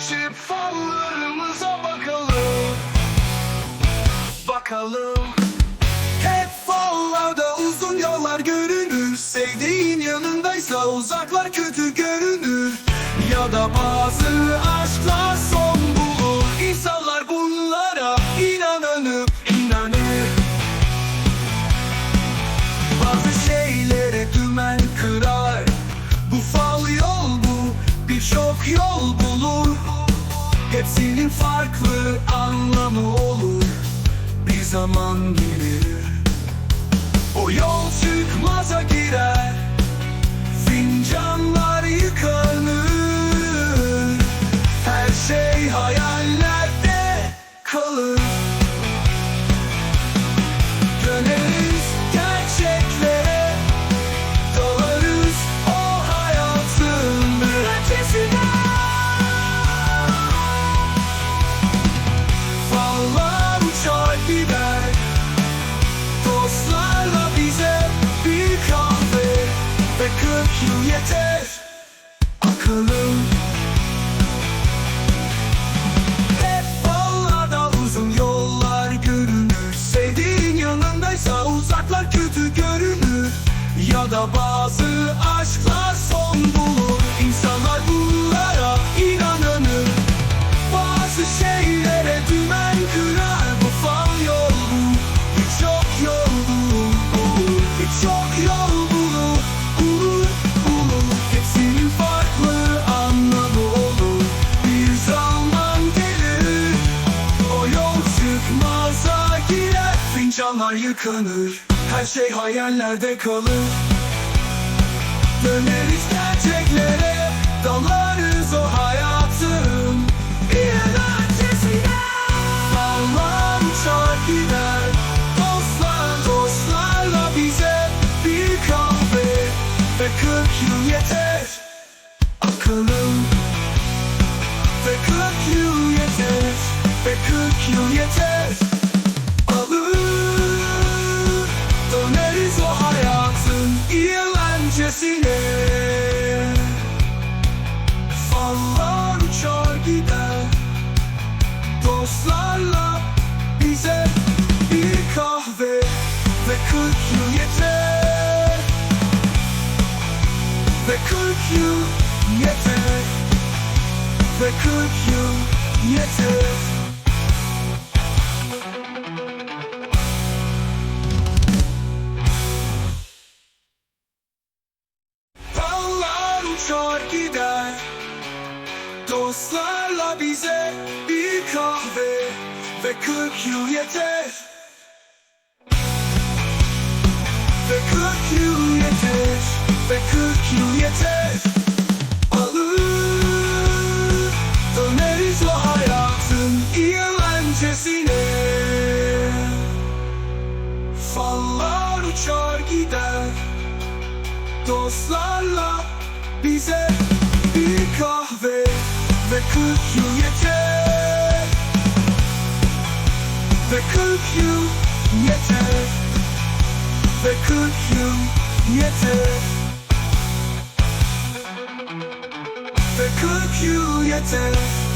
geçip fallarımıza bakalım. Bakalım. Hep fallarda uzun yollar görünür. Sevdiğin yanındaysa uzaklar kötü görünür. Ya da bazı aşklar birçok yol bulur. Hepsinin farklı anlamı olur. Bir zaman gelir yeter. Akalım. Hep uzun yollar görünür. Sevdiğin yanındaysa uzaklar kötü görünür. Ya da bazı aşklar Fincanlar yıkanır Her şey hayallerde kalır. Döneriz gerçeklere Dalarız o hayatın. Bir eğlencesine Dallar uçar gider Dostlar dostlarla bize Bir kahve. Ve kırk yıl yeter Akalım. Ve kırk yıl yeter Ve kırk yıl yeter Ve kırk yıl yeter. Ve kırk yıl yeter. Ve kırk yıl yeter. Dallar uçar gider. Dostlarla bize bir kahve. Ve kırk yıl yeter 40 ve 40 yıl Alır döneriz o hayatın iğrencesine Fallar uçar gider dostlarla bize bir kahve ve 40 yıl ve 40 yıl Ve kırk yıl Ve